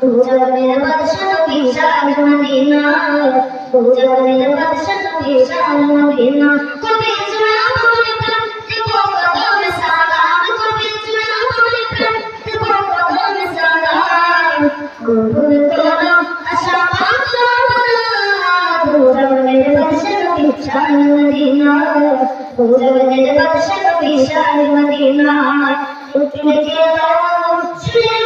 পূজাবের বাদশা বিশাল Medina পূজাবের বাদশা বিশাল Medina কবি জুনা মনে প্রাণ দেব কদম সালাম কবি জুনা মনে প্রাণ দেব কদম সালাম কবুল করো আশা পূজাবের বাদশা বিশাল মদিনা পূজাবের বাদশা বিশাল মদিনা উঠে গেল শুনে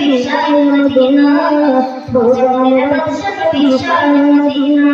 Shaya Madina, Bhagwan Rakshya Shaya Madina.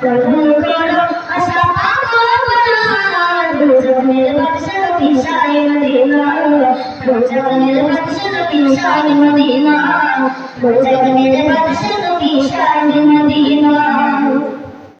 Bhujan mein bhujan mein bhujan mein bhujan mein bhujan mein bhujan mein bhujan mein bhujan mein bhujan mein